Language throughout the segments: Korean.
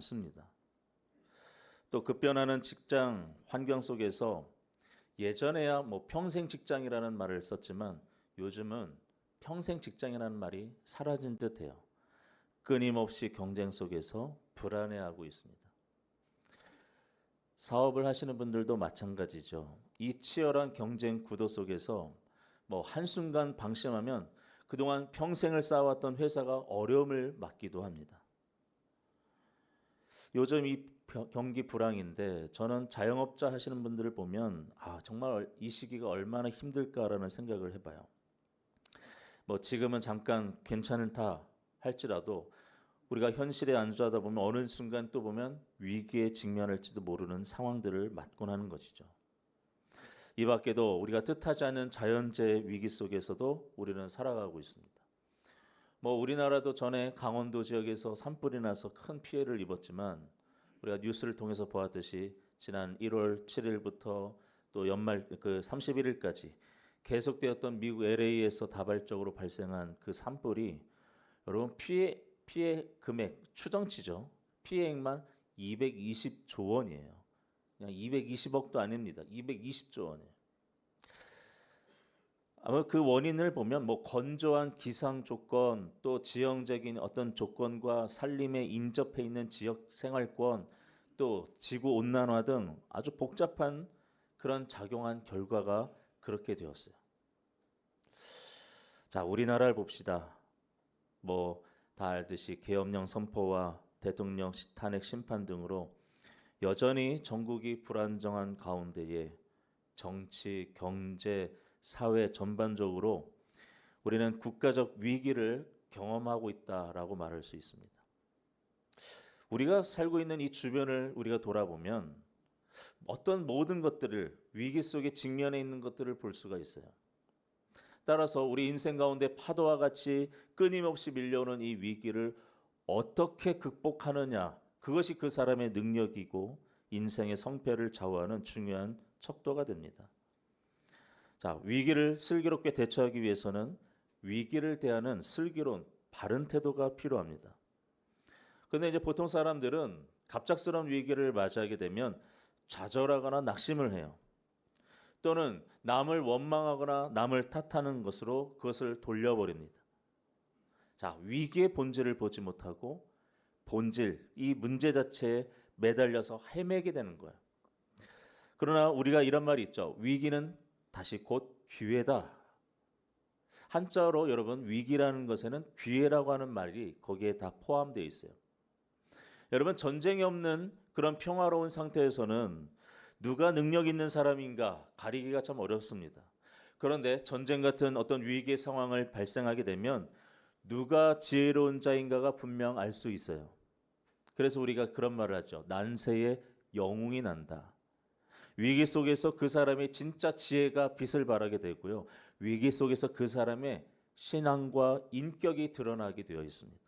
않습니다. 또 급변하는 직장 환경 속에서 예전에야 뭐 평생 직장이라는 말을 썼지만 요즘은 평생 직장이라는 말이 사라진 듯해요. 끊임없이 경쟁 속에서 불안해하고 있습니다. 사업을 하시는 분들도 마찬가지죠. 이 치열한 경쟁 구도 속에서 뭐 한순간 방심하면 그동안 평생을 쌓아왔던 회사가 어려움을 맞기도 합니다. 요즘 이 벼- 경기 불황인데 저는 자영업자 하시는 분들을 보면 아 정말 이 시기가 얼마나 힘들까라는 생각을 해봐요. 뭐 지금은 잠깐 괜찮다 할지라도 우리가 현실에 안주하다 보면 어느 순간 또 보면 위기에 직면할지도 모르는 상황들을 맞곤 하는 것이죠. 이 밖에도 우리가 뜻하지 않은 자연재해 위기 속에서도 우리는 살아가고 있습니다. 뭐 우리나라도 전에 강원도 지역에서 산불이 나서 큰 피해를 입었지만 우리가 뉴스를 통해서 보았듯이 지난 1월 7일부터 또 연말 그 31일까지 계속되었던 미국 LA에서 다발적으로 발생한 그 산불이 여러분 피해 피해 금액 추정치죠. 피해액만 220조 원이에요. 그냥 220억도 아닙니다. 220조 원이에요. 아마 그 원인을 보면 뭐 건조한 기상 조건 또 지형적인 어떤 조건과 산림에 인접해 있는 지역 생활권 또 지구 온난화 등 아주 복잡한 그런 작용한 결과가 그렇게 되었어요. 자, 우리나라를 봅시다. 뭐 다 알듯이 계엄령 선포와 대통령 시- 탄핵 심판 등으로 여전히 전국이 불안정한 가운데에 정치, 경제, 사회 전반적으로 우리는 국가적 위기를 경험하고 있다라고 말할 수 있습니다. 우리가 살고 있는 이 주변을 우리가 돌아보면 어떤 모든 것들을 위기 속에 직면해 있는 것들을 볼 수가 있어요. 따라서 우리 인생 가운데 파도와 같이 끊임없이 밀려오는 이 위기를 어떻게 극복하느냐 그것이 그 사람의 능력이고 인생의 성패를 좌우하는 중요한 척도가 됩니다. 자, 위기를 슬기롭게 대처하기 위해서는 위기를 대하는 슬기로운 바른 태도가 필요합니다. 근데 이제 보통 사람들은 갑작스러운 위기를 맞이하게 되면 좌절하거나 낙심을 해요. 또는 남을 원망하거나 남을 탓하는 것으로 그것을 돌려버립니다. 자, 위기의 본질을 보지 못하고 본질, 이 문제 자체에 매달려서 헤매게 되는 거예요. 그러나 우리가 이런 말이 있죠. 위기는 다시 곧 기회다. 한자로 여러분 위기라는 것에는 기회라고 하는 말이 거기에 다 포함되어 있어요. 여러분 전쟁이 없는 그런 평화로운 상태에서는 누가 능력 있는 사람인가 가리기가 참 어렵습니다. 그런데 전쟁 같은 어떤 위기의 상황을 발생하게 되면 누가 지혜로운 자인가가 분명 알 수 있어요. 그래서 우리가 그런 말을 하죠. 난세에 영웅이 난다. 위기 속에서 그 사람의 진짜 지혜가 빛을 발하게 되고요. 위기 속에서 그 사람의 신앙과 인격이 드러나게 되어 있습니다.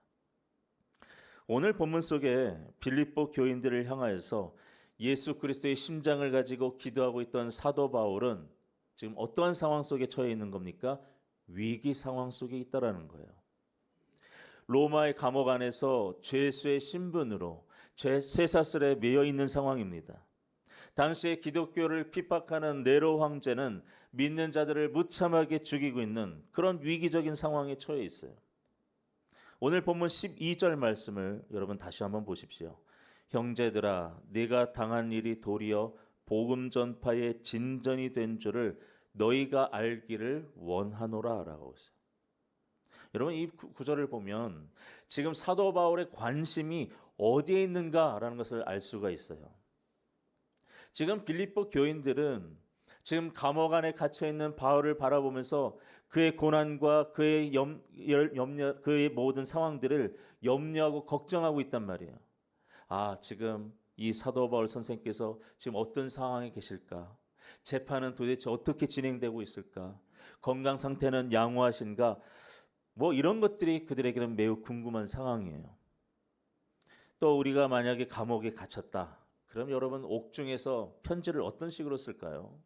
오늘 본문 속에 빌립보 교인들을 향하여서 예수 그리스도의 심장을 가지고 기도하고 있던 사도 바울은 지금 어떠한 상황 속에 처해 있는 겁니까? 위기 상황 속에 있다라는 거예요. 로마의 감옥 안에서 죄수의 신분으로 죄 쇠사슬에 매여 있는 상황입니다. 당시에 기독교를 핍박하는 네로 황제는 믿는 자들을 무참하게 죽이고 있는 그런 위기적인 상황에 처해 있어요. 오늘 본문 12절 말씀을 여러분 다시 한번 보십시오. 형제들아 네가 당한 일이 도리어 복음 전파의 진전이 된 줄을 너희가 알기를 원하노라라고 했어요. 여러분 이 구- 구절을 보면 지금 사도 바울의 관심이 어디에 있는가라는 것을 알 수가 있어요. 지금 빌립보 교인들은 지금 감옥 안에 갇혀 있는 바울을 바라보면서 그의 고난과 그의 염, 열- 염려, 그의 모든 상황들을 염려하고 걱정하고 있단 말이에요. 아, 지금 이 사도 바울 선생께서 지금 어떤 상황에 계실까? 재판은 도대체 어떻게 진행되고 있을까? 건강 상태는 양호하신가? 뭐 이런 것들이 그들에게는 매우 궁금한 상황이에요. 또 우리가 만약에 감옥에 갇혔다. 그럼 여러분 옥중에서 편지를 어떤 식으로 쓸까요?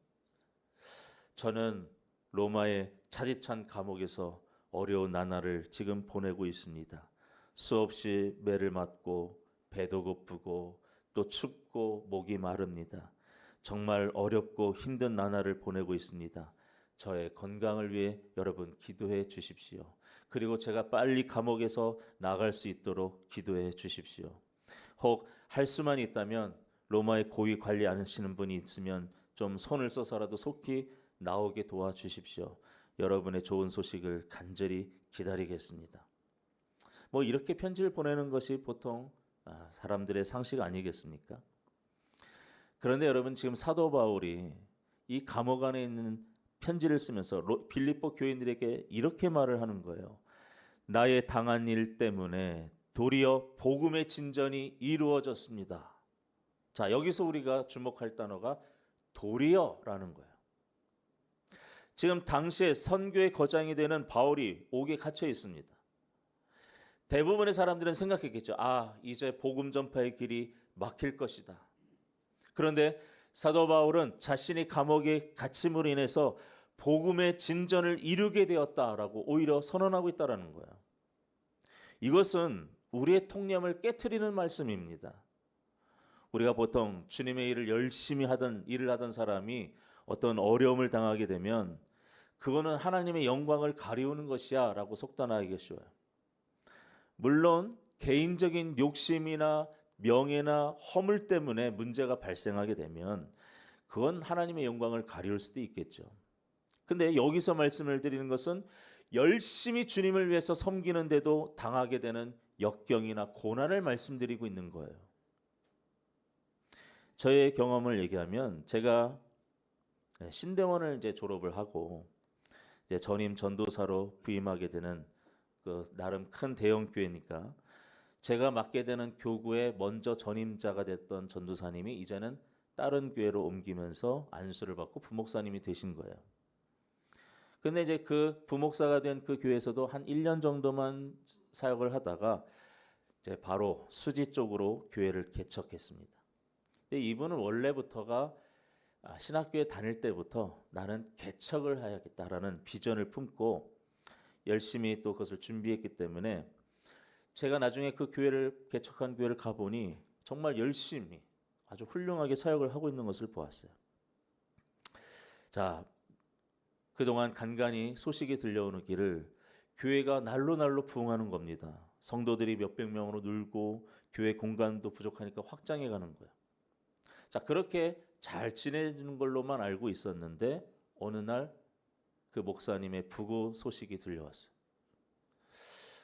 저는 로마의 차디찬 감옥에서 어려운 나날을 지금 보내고 있습니다. 수없이 매를 맞고 배도 고프고 또 춥고 목이 마릅니다. 정말 어렵고 힘든 나날을 보내고 있습니다. 저의 건강을 위해 여러분 기도해 주십시오. 그리고 제가 빨리 감옥에서 나갈 수 있도록 기도해 주십시오. 혹 할 수만 있다면 로마의 고위 관리 안 하시는 분이 있으면 좀 손을 써서라도 속히 나오게 도와주십시오. 여러분의 좋은 소식을 간절히 기다리겠습니다. 뭐 이렇게 편지를 보내는 것이 보통 아, 사람들의 상식 아니겠습니까? 그런데 여러분 지금 사도 바울이 이 감옥 안에 있는 편지를 쓰면서 로- 빌립보 교인들에게 이렇게 말을 하는 거예요. 나의 당한 일 때문에 도리어 복음의 진전이 이루어졌습니다. 자, 여기서 우리가 주목할 단어가 도리어라는 거예요. 지금 당시에 선교의 거장이 되는 바울이 옥에 갇혀 있습니다. 대부분의 사람들은 생각했겠죠. 아, 이제 복음 전파의 길이 막힐 것이다. 그런데 사도 바울은 자신이 감옥에 갇힘으로 인해서 복음의 진전을 이루게 되었다라고 오히려 선언하고 있다라는 거예요. 이것은 우리의 통념을 깨트리는 말씀입니다. 우리가 보통 주님의 일을 열심히 하던 일을 하던 사람이 어떤 어려움을 당하게 되면 그거는 하나님의 영광을 가리우는 것이야라고 속단하기 쉬워요. 물론 개인적인 욕심이나 명예나 허물 때문에 문제가 발생하게 되면 그건 하나님의 영광을 가리울 수도 있겠죠. 근데 여기서 말씀을 드리는 것은 열심히 주님을 위해서 섬기는데도 당하게 되는 역경이나 고난을 말씀드리고 있는 거예요. 저의 경험을 얘기하면 제가 신대원을 이제 졸업을 하고 이제 전임 전도사로 부임하게 되는 그 나름 큰 대형 교회니까 제가 맡게 되는 교구에 먼저 전임자가 됐던 전도사님이 이제는 다른 교회로 옮기면서 안수를 받고 부목사님이 되신 거예요. 근데 이제 그 부목사가 된 그 교회에서도 한 1년 정도만 사역을 하다가 이제 바로 수지 쪽으로 교회를 개척했습니다. 근데 이분은 원래부터가 아, 신학교에 다닐 때부터 나는 개척을 해야겠다라는 비전을 품고 열심히 또 그것을 준비했기 때문에 제가 나중에 그 교회를 개척한 교회를 가보니 정말 열심히 아주 훌륭하게 사역을 하고 있는 것을 보았어요. 자, 그동안 간간히 소식이 들려오는 길을 교회가 날로 날로 부흥하는 겁니다. 성도들이 몇백 명으로 늘고 교회 공간도 부족하니까 확장해 가는 거예요. 자, 그렇게 잘 지내는 걸로만 알고 있었는데 어느 날 그 목사님의 부고 소식이 들려왔어요.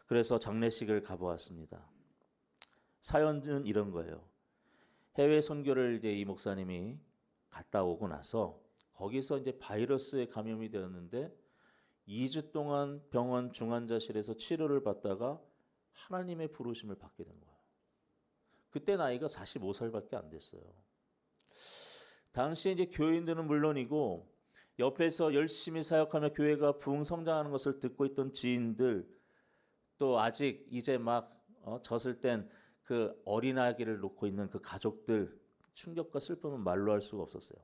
그래서 장례식을 가보았습니다. 사연은 이런 거예요. 해외 선교를 이제 이 목사님이 갔다 오고 나서 거기서 이제 바이러스에 감염이 되었는데 2주 동안 병원 중환자실에서 치료를 받다가 하나님의 부르심을 받게 된 거예요. 그때 나이가 45살밖에 안 됐어요. 당시 이제 교인들은 물론이고 옆에서 열심히 사역하며 교회가 부흥 성장하는 것을 듣고 있던 지인들 또 아직 이제 막 어, 젖을 땐 그 어린아기를 놓고 있는 그 가족들 충격과 슬픔은 말로 할 수가 없었어요.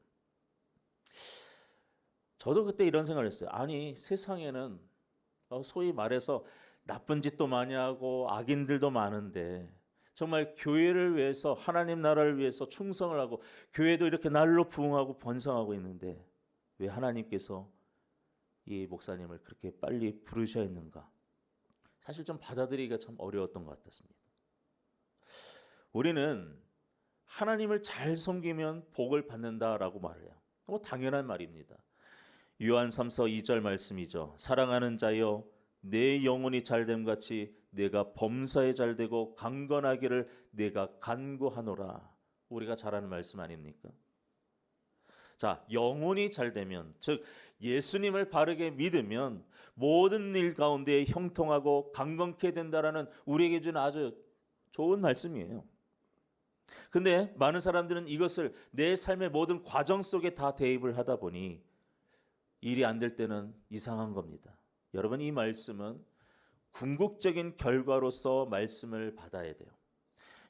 저도 그때 이런 생각을 했어요. 아니 세상에는 어, 소위 말해서 나쁜 짓도 많이 하고 악인들도 많은데 정말 교회를 위해서 하나님 나라를 위해서 충성을 하고 교회도 이렇게 날로 부흥하고 번성하고 있는데 왜 하나님께서 이 목사님을 그렇게 빨리 부르셔야 했는가? 사실 좀 받아들이기가 참 어려웠던 것 같았습니다. 우리는 하나님을 잘 섬기면 복을 받는다라고 말을 해요. 뭐 당연한 말입니다. 요한 3서 2절 말씀이죠. 사랑하는 자여 내 영혼이 잘됨 같이 내가 범사에 잘 되고 강건하기를 내가 간구하노라. 우리가 잘 아는 말씀 아닙니까? 자, 영혼이 잘 되면 즉 예수님을 바르게 믿으면 모든 일 가운데 형통하고 강건케 된다라는 우리에게 주는 아주 좋은 말씀이에요. 근데 많은 사람들은 이것을 내 삶의 모든 과정 속에 다 대입을 하다 보니 일이 안 될 때는 이상한 겁니다. 여러분 이 말씀은 궁극적인 결과로서 말씀을 받아야 돼요.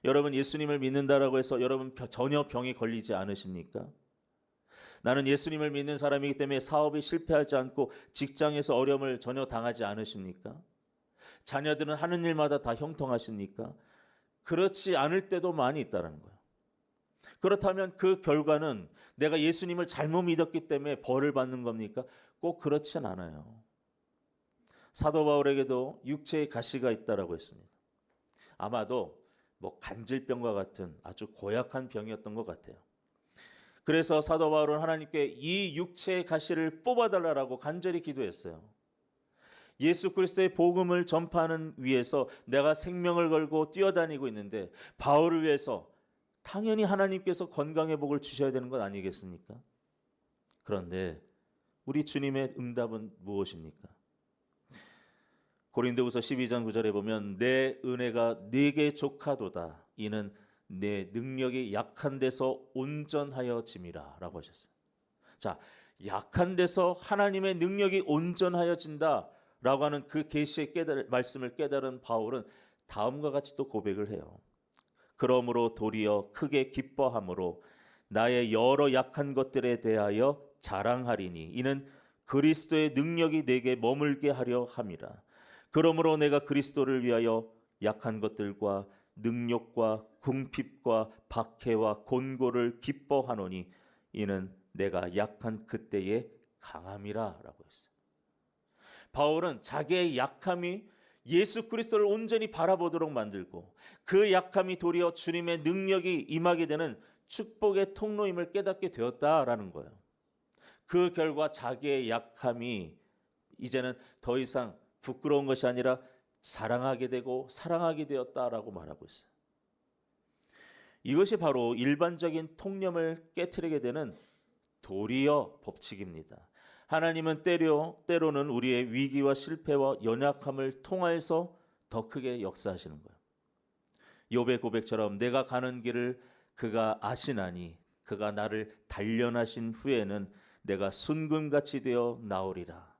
여러분 예수님을 믿는다라고 해서 여러분 전혀 병에 걸리지 않으십니까? 나는 예수님을 믿는 사람이기 때문에 사업이 실패하지 않고 직장에서 어려움을 전혀 당하지 않으십니까? 자녀들은 하는 일마다 다 형통하십니까? 그렇지 않을 때도 많이 있다라는 거예요. 그렇다면 그 결과는 내가 예수님을 잘못 믿었기 때문에 벌을 받는 겁니까? 꼭 그렇진 않아요. 사도 바울에게도 육체의 가시가 있다라고 했습니다. 아마도 뭐 간질병과 같은 아주 고약한 병이었던 것 같아요. 그래서 사도 바울은 하나님께 이 육체의 가시를 뽑아달라고 간절히 기도했어요. 예수 그리스도의 복음을 전파하는 위해서 내가 생명을 걸고 뛰어다니고 있는데 바울을 위해서 당연히 하나님께서 건강의 복을 주셔야 되는 것 아니겠습니까? 그런데 우리 주님의 응답은 무엇입니까? 고린도후서 12장 9절에 보면 내 은혜가 네게 족하도다 이는 내 능력이 약한 데서 온전하여 짐이라라고 하셨어요. 자, 약한 데서 하나님의 능력이 온전하여진다라고 하는 그 계시의 깨달 말씀을 깨달은 바울은 다음과 같이 또 고백을 해요. 그러므로 도리어 크게 기뻐함으로 나의 여러 약한 것들에 대하여 자랑하리니 이는 그리스도의 능력이 내게 머물게 하려 함이라. 그러므로 내가 그리스도를 위하여 약한 것들과 능력과 궁핍과 박해와 곤고를 기뻐하노니 이는 내가 약한 그때의 강함이라라고 했어요. 바울은 자기의 약함이 예수 그리스도를 온전히 바라보도록 만들고 그 약함이 도리어 주님의 능력이 임하게 되는 축복의 통로임을 깨닫게 되었다라는 거예요. 그 결과 자기의 약함이 이제는 더 이상 부끄러운 것이 아니라 사랑하게 되고 사랑하게 되었다라고 말하고 있어요. 이것이 바로 일반적인 통념을 깨뜨리게 되는 도리어 법칙입니다. 하나님은 때려 때로는 우리의 위기와 실패와 연약함을 통하여서 더 크게 역사하시는 거예요. 욥의 고백처럼 내가 가는 길을 그가 아시나니 그가 나를 단련하신 후에는 내가 순금같이 되어 나오리라.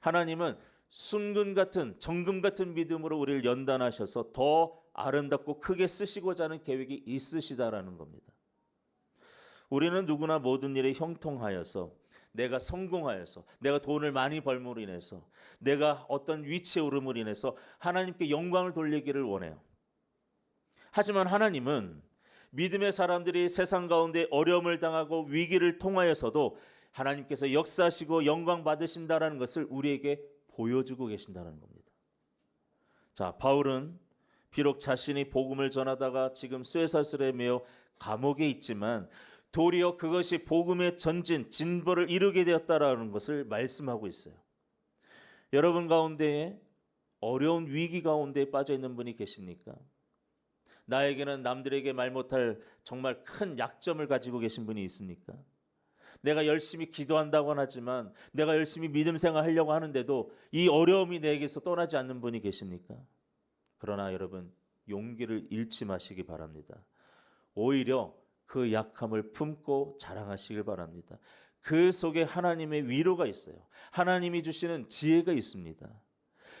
하나님은 순금 같은 정금 같은 믿음으로 우리를 연단하셔서 더 아름답고 크게 쓰시고자 하는 계획이 있으시다라는 겁니다. 우리는 누구나 모든 일에 형통하여서 내가 성공하여서 내가 돈을 많이 벌므로 인해서 내가 어떤 위치에 오름으로 인해서 하나님께 영광을 돌리기를 원해요. 하지만 하나님은 믿음의 사람들이 세상 가운데 어려움을 당하고 위기를 통하여서도 하나님께서 역사하시고 영광 받으신다라는 것을 우리에게 보여주고 계신다는 겁니다. 자, 바울은 비록 자신이 복음을 전하다가 지금 쇠사슬에 매여 감옥에 있지만 도리어 그것이 복음의 전진 진보를 이루게 되었다라는 것을 말씀하고 있어요. 여러분 가운데 어려운 위기 가운데 빠져 있는 분이 계십니까? 나에게는 남들에게 말 못할 정말 큰 약점을 가지고 계신 분이 있습니까? 내가 열심히 기도한다고는 하지만 내가 열심히 믿음 생활 하려고 하는데도 이 어려움이 내게서 떠나지 않는 분이 계십니까? 그러나 여러분 용기를 잃지 마시기 바랍니다. 오히려 그 약함을 품고 자랑하시길 바랍니다. 그 속에 하나님의 위로가 있어요. 하나님이 주시는 지혜가 있습니다.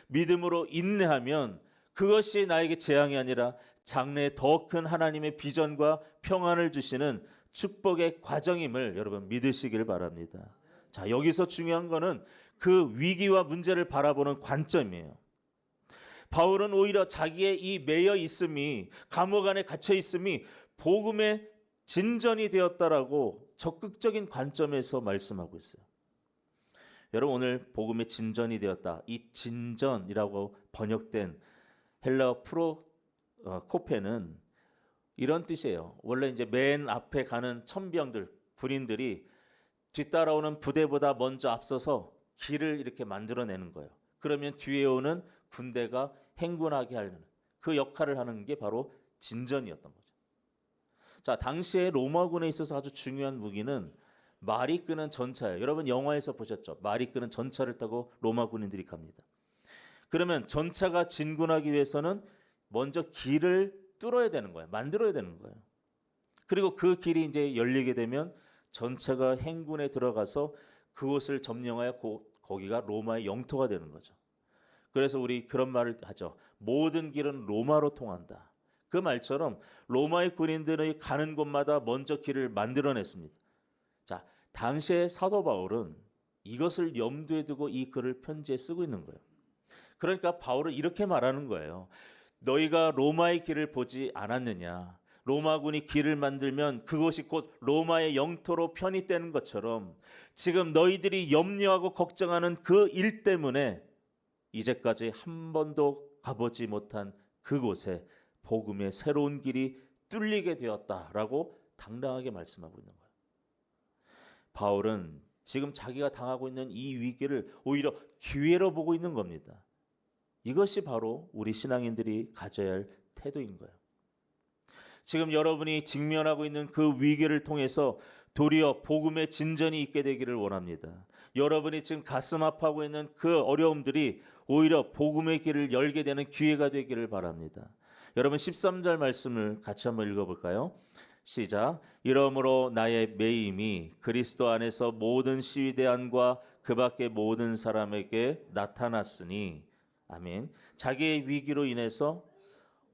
믿음으로 인내하면 그것이 나에게 재앙이 아니라 장래에 더 큰 하나님의 비전과 평안을 주시는 축복의 과정임을 여러분 믿으시길 바랍니다. 자, 여기서 중요한 거는 그 위기와 문제를 바라보는 관점이에요. 바울은 오히려 자기의 이 매여 있음이 감옥 안에 갇혀 있음이 복음의 진전이 되었다라고 적극적인 관점에서 말씀하고 있어요. 여러분 오늘 복음의 진전이 되었다. 이 진전이라고 번역된 헬라어 프로 어, 코페는 이런 뜻이에요. 원래 이제 맨 앞에 가는 천병들 군인들이 뒤따라오는 부대보다 먼저 앞서서 길을 이렇게 만들어내는 거예요. 그러면 뒤에 오는 군대가 행군하게 하는 그 역할을 하는 게 바로 진전이었던 거죠. 자, 당시에 로마군에 있어서 아주 중요한 무기는 말이 끄는 전차예요. 여러분 영화에서 보셨죠? 말이 끄는 전차를 타고 로마 군인들이 갑니다. 그러면 전차가 진군하기 위해서는 먼저 길을 뚫어야 되는 거예요. 만들어야 되는 거예요. 그리고 그 길이 이제 열리게 되면 전차가 행군에 들어가서 그곳을 점령하여 고, 거기가 로마의 영토가 되는 거죠. 그래서 우리 그런 말을 하죠. 모든 길은 로마로 통한다. 그 말처럼 로마의 군인들이 가는 곳마다 먼저 길을 만들어냈습니다. 자, 당시의 사도 바울은 이것을 염두에 두고 이 글을 편지에 쓰고 있는 거예요. 그러니까 바울은 이렇게 말하는 거예요. 너희가 로마의 길을 보지 않았느냐? 로마군이 길을 만들면 그곳이 곧 로마의 영토로 편입되는 것처럼 지금 너희들이 염려하고 걱정하는 그 일 때문에 이제까지 한 번도 가보지 못한 그곳에 복음의 새로운 길이 뚫리게 되었다라고 당당하게 말씀하고 있는 거예요. 바울은 지금 자기가 당하고 있는 이 위기를 오히려 기회로 보고 있는 겁니다. 이것이 바로 우리 신앙인들이 가져야 할 태도인 거예요. 지금 여러분이 직면하고 있는 그 위기를 통해서 도리어 복음의 진전이 있게 되기를 원합니다. 여러분이 지금 가슴 아파하고 있는 그 어려움들이 오히려 복음의 길을 열게 되는 기회가 되기를 바랍니다. 여러분 13절 말씀을 같이 한번 읽어볼까요? 시작. 이러므로 나의 매임이 그리스도 안에서 모든 시위대안과 그 밖의 모든 사람에게 나타났으니 아멘. 자기의 위기로 인해서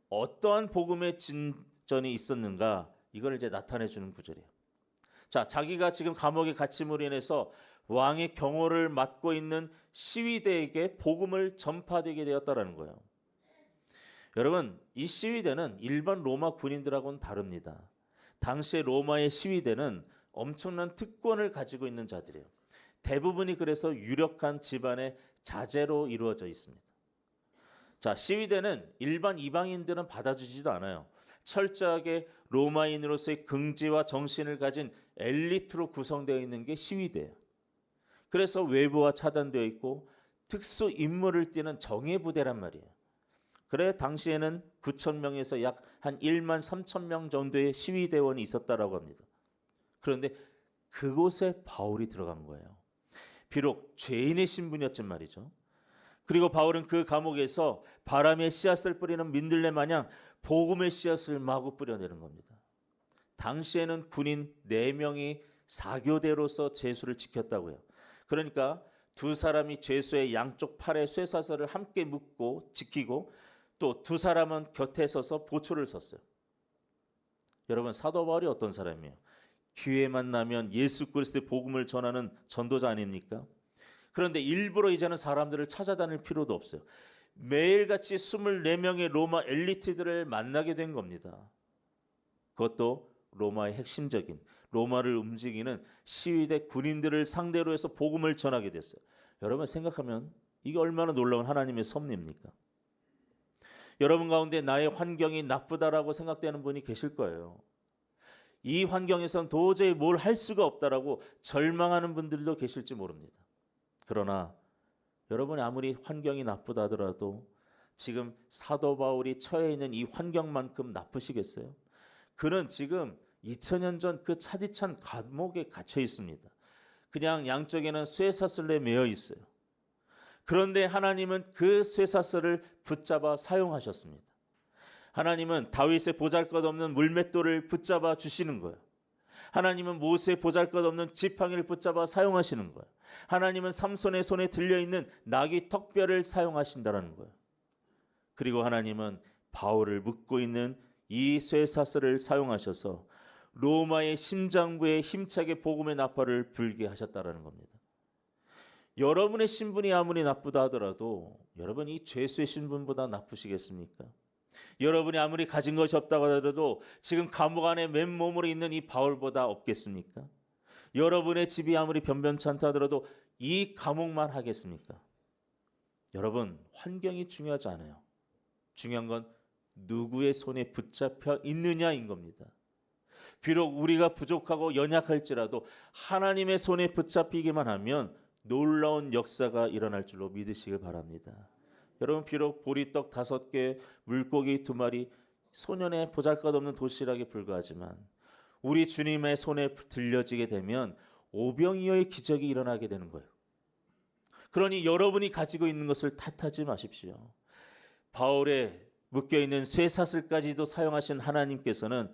어떠한 복음의 진전이 있었는가 이걸 이제 나타내 주는 구절이에요. 자, 자기가 지금 감옥에 갇힘으로 인해서 왕의 경호를 맡고 있는 시위대에게 복음을 전파되게 되었다라는 거예요. 여러분, 이 시위대는 일반 로마 군인들하고는 다릅니다. 당시에 로마의 시위대는 엄청난 특권을 가지고 있는 자들이에요. 대부분이 그래서 유력한 집안의 자제로 이루어져 있습니다. 자, 시위대는 일반 이방인들은 받아주지도 않아요. 철저하게 로마인으로서의 긍지와 정신을 가진 엘리트로 구성되어 있는 게 시위대예요. 그래서 외부와 차단되어 있고 특수 임무를 띠는 정예 부대란 말이에요. 그래 당시에는 9천 명에서 약 한 1만 3천 명 정도의 시위 대원이 있었다라고 합니다. 그런데 그곳에 바울이 들어간 거예요. 비록 죄인의 신분이었지만 말이죠. 그리고 바울은 그 감옥에서 바람의 씨앗을 뿌리는 민들레 마냥 복음의 씨앗을 마구 뿌려내는 겁니다. 당시에는 군인 4명이 사교대로서 제수를 지켰다고요. 그러니까 두 사람이 죄수의 양쪽 팔에 쇠사슬을 함께 묶고 지키고 또 두 사람은 곁에 서서 보초를 섰어요. 여러분 사도 바울이 어떤 사람이에요? 기회만 나면 예수 그리스도의 복음을 전하는 전도자 아닙니까? 그런데 일부러 이제는 사람들을 찾아다닐 필요도 없어요. 매일같이 24명의 로마 엘리트들을 만나게 된 겁니다. 그것도 로마의 핵심적인 로마를 움직이는 시위대 군인들을 상대로 해서 복음을 전하게 됐어요. 여러분 생각하면 이게 얼마나 놀라운 하나님의 섭리입니까? 여러분 가운데 나의 환경이 나쁘다라고 생각되는 분이 계실 거예요. 이 환경에선 도저히 뭘 할 수가 없다라고 절망하는 분들도 계실지 모릅니다. 그러나 여러분이 아무리 환경이 나쁘다 하더라도 지금 사도 바울이 처해 있는 이 환경만큼 나쁘시겠어요? 그는 지금 2000년 전 그 차디찬 감옥에 갇혀 있습니다. 그냥 양쪽에는 쇠사슬에 매여 있어요. 그런데 하나님은 그 쇠사슬을 붙잡아 사용하셨습니다. 하나님은 다윗의 보잘것없는 물맷돌을 붙잡아 주시는 거예요. 하나님은 모세의 보잘것없는 지팡이를 붙잡아 사용하시는 거예요. 하나님은 삼손의 손에 들려 있는 나귀 턱뼈를 사용하신다라는 거예요. 그리고 하나님은 바울을 묶고 있는 이 쇠사슬을 사용하셔서 로마의 심장부에 힘차게 복음의 나팔을 불게 하셨다라는 겁니다. 여러분의 신분이 아무리 나쁘다 하더라도 여러분 이 죄수의 신분보다 나쁘시겠습니까? 여러분이 아무리 가진 것이 없다고 하더라도 지금 감옥 안에 맨몸으로 있는 이 바울보다 없겠습니까? 여러분의 집이 아무리 변변찮다 하더라도 이 감옥만 하겠습니까? 여러분 환경이 중요하지 않아요. 중요한 건 누구의 손에 붙잡혀 있느냐인 겁니다. 비록 우리가 부족하고 연약할지라도 하나님의 손에 붙잡히기만 하면 놀라운 역사가 일어날 줄로 믿으시길 바랍니다. 여러분 비록 보리떡 다섯 개, 물고기 두 마리, 소년의 보잘것없는 도시락에 불과하지만 우리 주님의 손에 들려지게 되면 오병이어의 기적이 일어나게 되는 거예요. 그러니 여러분이 가지고 있는 것을 탓하지 마십시오. 바울의 묶여 있는 쇠사슬까지도 사용하신 하나님께서는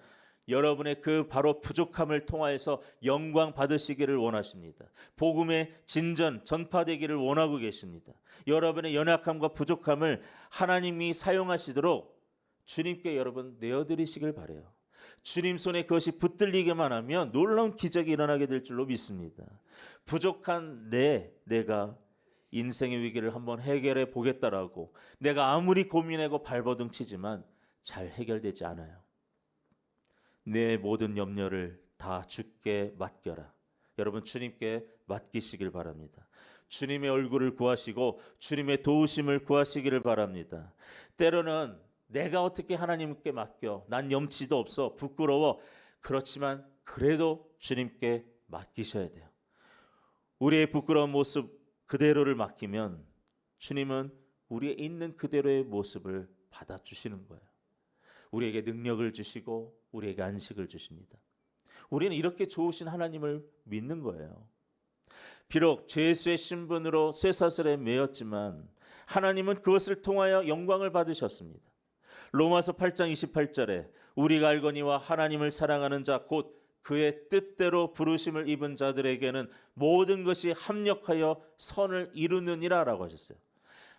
여러분의 그 바로 부족함을 통하여서 영광 받으시기를 원하십니다. 복음의 진전 전파되기를 원하고 계십니다. 여러분의 연약함과 부족함을 하나님이 사용하시도록 주님께 여러분 내어드리시길 바래요. 주님 손에 그것이 붙들리기만 하면 놀라운 기적이 일어나게 될 줄로 믿습니다. 부족한 내 내가 인생의 위기를 한번 해결해 보겠다라고 내가 아무리 고민하고 발버둥 치지만 잘 해결되지 않아요. 내 모든 염려를 다 주께 맡겨라. 여러분 주님께 맡기시길 바랍니다. 주님의 얼굴을 구하시고 주님의 도우심을 구하시기를 바랍니다. 때로는 내가 어떻게 하나님께 맡겨? 난 염치도 없어. 부끄러워. 그렇지만 그래도 주님께 맡기셔야 돼요. 우리의 부끄러운 모습 그대로를 맡기면 주님은 우리의 있는 그대로의 모습을 받아주시는 거예요. 우리에게 능력을 주시고 우리에게 안식을 주십니다. 우리는 이렇게 좋으신 하나님을 믿는 거예요. 비록 죄수의 신분으로 쇠사슬에 매였지만 하나님은 그것을 통하여 영광을 받으셨습니다. 로마서 8장 28절에 우리가 알거니와 하나님을 사랑하는 자 곧 그의 뜻대로 부르심을 입은 자들에게는 모든 것이 합력하여 선을 이루느니라라고 하셨어요.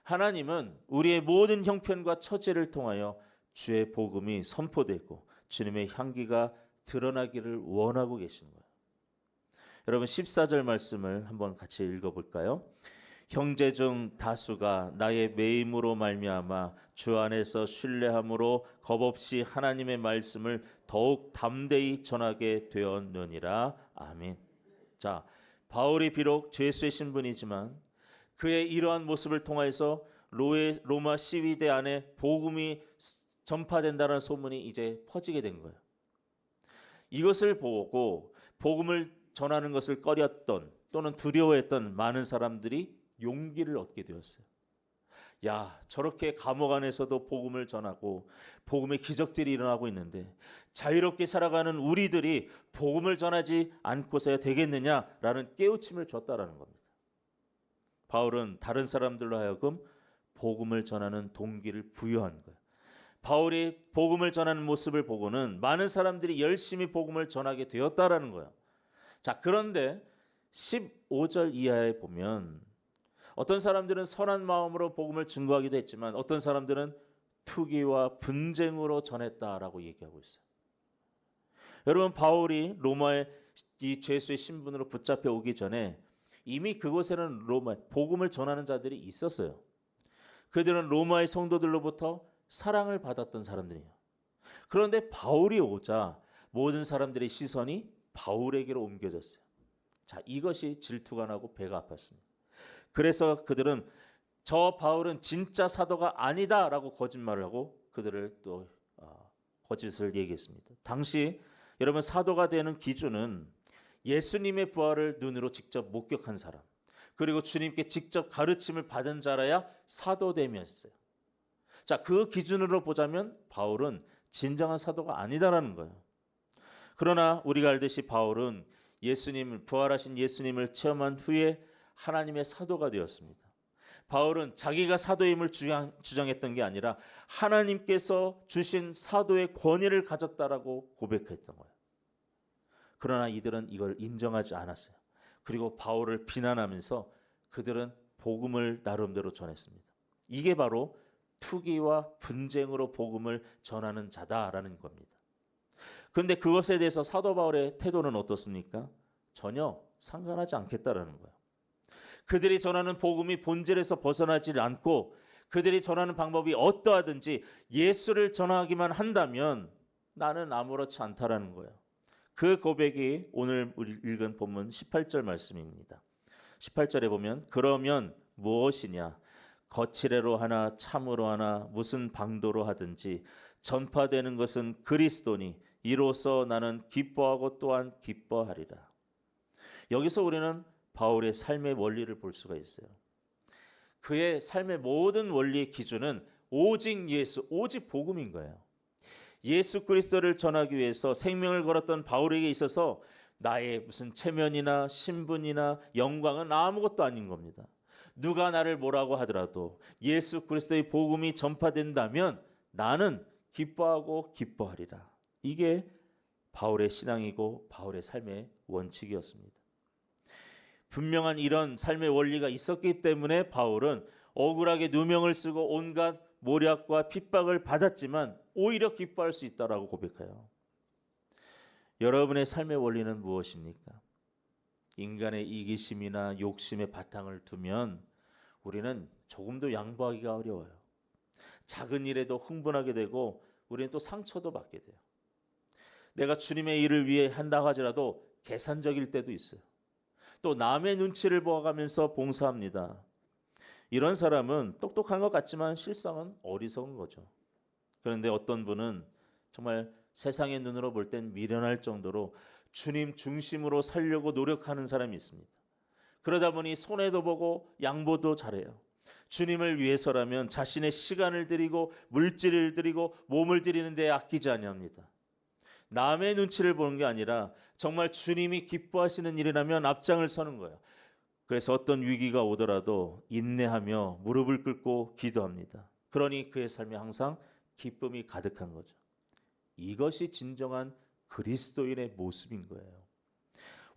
하나님은 우리의 모든 형편과 처지를 통하여 주의 복음이 선포되고 주님의 향기가 드러나기를 원하고 계신 거예요. 여러분 14절 말씀을 한번 같이 읽어 볼까요? 형제 중 다수가 나의 매임으로 말미암아 주 안에서 신뢰함으로 겁없이 하나님의 말씀을 더욱 담대히 전하게 되었느니라. 아멘. 자, 바울이 비록 죄수의 신분이지만 그의 이러한 모습을 통해서 로마 시위대 안에 복음이 전파된다는 소문이 이제 퍼지게 된 거예요. 이것을 보고 복음을 전하는 것을 꺼렸던 또는 두려워했던 많은 사람들이 용기를 얻게 되었어요. 야, 저렇게 감옥 안에서도 복음을 전하고 복음의 기적들이 일어나고 있는데 자유롭게 살아가는 우리들이 복음을 전하지 않고서야 되겠느냐라는 깨우침을 줬다라는 겁니다. 바울은 다른 사람들로 하여금 복음을 전하는 동기를 부여한 거예요. 바울이 복음을 전하는 모습을 보고는 많은 사람들이 열심히 복음을 전하게 되었다라는 거예요. 자, 그런데 15절 이하에 보면 어떤 사람들은 선한 마음으로 복음을 증거하기도 했지만 어떤 사람들은 투기와 분쟁으로 전했다라고 얘기하고 있어요. 여러분 바울이 로마의 이 죄수의 신분으로 붙잡혀 오기 전에 이미 그곳에는 로마 복음을 전하는 자들이 있었어요. 그들은 로마의 성도들로부터 사랑을 받았던 사람들이에요. 그런데 바울이 오자 모든 사람들의 시선이 바울에게로 옮겨졌어요. 자, 이것이 질투가 나고 배가 아팠습니다. 그래서 그들은 저 바울은 진짜 사도가 아니다라고 거짓말을 하고 그들을 또 어, 거짓을 얘기했습니다. 당시 여러분 사도가 되는 기준은 예수님의 부활을 눈으로 직접 목격한 사람 그리고 주님께 직접 가르침을 받은 자라야 사도됨이었어요. 자, 그 기준으로 보자면 바울은 진정한 사도가 아니다라는 거예요. 그러나 우리가 알듯이 바울은 예수님을 부활하신 예수님을 체험한 후에 하나님의 사도가 되었습니다. 바울은 자기가 사도임을 주장, 주장했던 게 아니라 하나님께서 주신 사도의 권위를 가졌다라고 고백했던 거예요. 그러나 이들은 이걸 인정하지 않았어요. 그리고 바울을 비난하면서 그들은 복음을 나름대로 전했습니다. 이게 바로 투기와 분쟁으로 복음을 전하는 자다라는 겁니다. 그런데 그것에 대해서 사도 바울의 태도는 어떻습니까? 전혀 상관하지 않겠다라는 거예요. 그들이 전하는 복음이 본질에서 벗어나지 않고 그들이 전하는 방법이 어떠하든지 예수를 전하기만 한다면 나는 아무렇지 않다라는 거예요. 그 고백이 오늘 읽은 본문 18절 말씀입니다. 18절에 보면 그러면 무엇이냐 거칠애로 하나 참으로 하나 무슨 방도로 하든지 전파되는 것은 그리스도니 이로써 나는 기뻐하고 또한 기뻐하리라. 여기서 우리는 바울의 삶의 원리를 볼 수가 있어요. 그의 삶의 모든 원리의 기준은 오직 예수, 오직 복음인 거예요. 예수 그리스도를 전하기 위해서 생명을 걸었던 바울에게 있어서 나의 무슨 체면이나 신분이나 영광은 아무것도 아닌 겁니다. 누가 나를 뭐라고 하더라도 예수 그리스도의 복음이 전파된다면 나는 기뻐하고 기뻐하리라. 이게 바울의 신앙이고 바울의 삶의 원칙이었습니다. 분명한 이런 삶의 원리가 있었기 때문에 바울은 억울하게 누명을 쓰고 온갖 모략과 핍박을 받았지만 오히려 기뻐할 수 있다라고 고백해요. 여러분의 삶의 원리는 무엇입니까? 인간의 이기심이나 욕심의 바탕을 두면 우리는 조금도 양보하기가 어려워요. 작은 일에도 흥분하게 되고 우리는 또 상처도 받게 돼요. 내가 주님의 일을 위해 한다 하더라도 계산적일 때도 있어요. 또 남의 눈치를 보아가면서 봉사합니다. 이런 사람은 똑똑한 것 같지만 실상은 어리석은 거죠. 그런데 어떤 분은 정말 세상의 눈으로 볼 땐 미련할 정도로 주님 중심으로 살려고 노력하는 사람이 있습니다. 그러다 보니 손해도 보고 양보도 잘해요. 주님을 위해서라면 자신의 시간을 드리고 물질을 드리고 몸을 드리는 데 아끼지 아니합니다. 남의 눈치를 보는 게 아니라 정말 주님이 기뻐하시는 일이라면 앞장을 서는 거예요. 그래서 어떤 위기가 오더라도 인내하며 무릎을 꿇고 기도합니다. 그러니 그의 삶에 항상 기쁨이 가득한 거죠. 이것이 진정한 그리스도인의 모습인 거예요.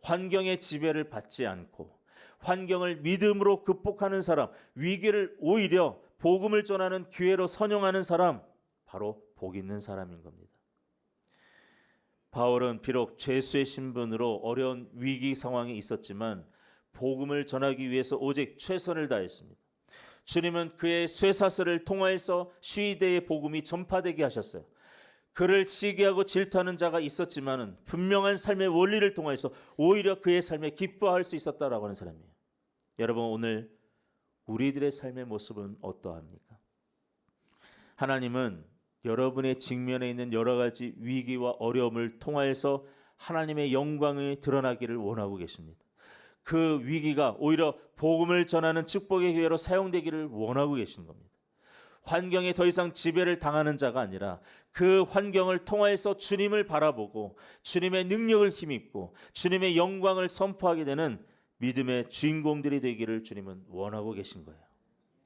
환경의 지배를 받지 않고 환경을 믿음으로 극복하는 사람, 위기를 오히려 복음을 전하는 기회로 선용하는 사람, 바로 복 있는 사람인 겁니다. 바울은 비록 죄수의 신분으로 어려운 위기 상황에 있었지만 복음을 전하기 위해서 오직 최선을 다했습니다. 주님은 그의 쇠사슬을 통하여서 시대의 복음이 전파되게 하셨어요. 그를 시기하고 질투하는 자가 있었지만은 분명한 삶의 원리를 통해서 오히려 그의 삶에 기뻐할 수 있었다라고 하는 사람이에요. 여러분 오늘 우리들의 삶의 모습은 어떠합니까? 하나님은 여러분의 직면에 있는 여러 가지 위기와 어려움을 통하여서 하나님의 영광이 드러나기를 원하고 계십니다. 그 위기가 오히려 복음을 전하는 축복의 기회로 사용되기를 원하고 계신 겁니다. 환경에 더 이상 지배를 당하는 자가 아니라 그 환경을 통하여서 주님을 바라보고 주님의 능력을 힘입고 주님의 영광을 선포하게 되는 믿음의 주인공들이 되기를 주님은 원하고 계신 거예요.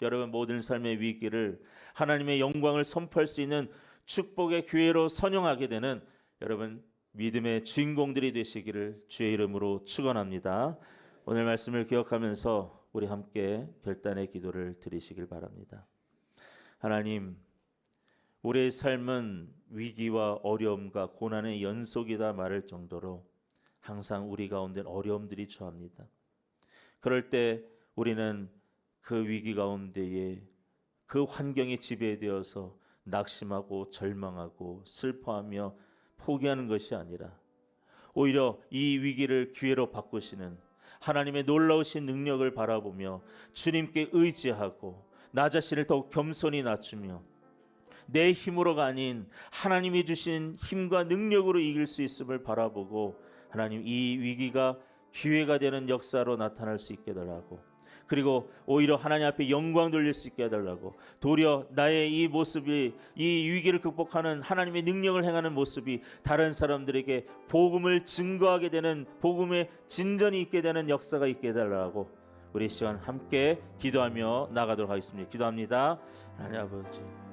여러분 모든 삶의 위기를 하나님의 영광을 선포할 수 있는 축복의 기회로 선용하게 되는 여러분 믿음의 주인공들이 되시기를 주의 이름으로 축원합니다. 오늘 말씀을 기억하면서 우리 함께 결단의 기도를 드리시길 바랍니다. 하나님, 우리의 삶은 위기와 어려움과 고난의 연속이다 말할 정도로 항상 우리 가운데 어려움들이 처합니다. 그럴 때 우리는 그 위기 가운데에 그 환경에 지배되어서 낙심하고 절망하고 슬퍼하며 포기하는 것이 아니라 오히려 이 위기를 기회로 바꾸시는 하나님의 놀라우신 능력을 바라보며 주님께 의지하고 나 자신을 더욱 겸손히 낮추며 내 힘으로가 아닌 하나님이 주신 힘과 능력으로 이길 수 있음을 바라보고 하나님 이 위기가 기회가 되는 역사로 나타날 수 있게 달라고. 그리고 오히려 하나님 앞에 영광 돌릴 수 있게 해달라고. 도리어 나의 이 모습이 이 위기를 극복하는 하나님의 능력을 행하는 모습이 다른 사람들에게 복음을 증거하게 되는 복음의 진전이 있게 되는 역사가 있게 해달라고 우리 이 시간 함께 기도하며 나가도록 하겠습니다. 기도합니다. 하나님 아버지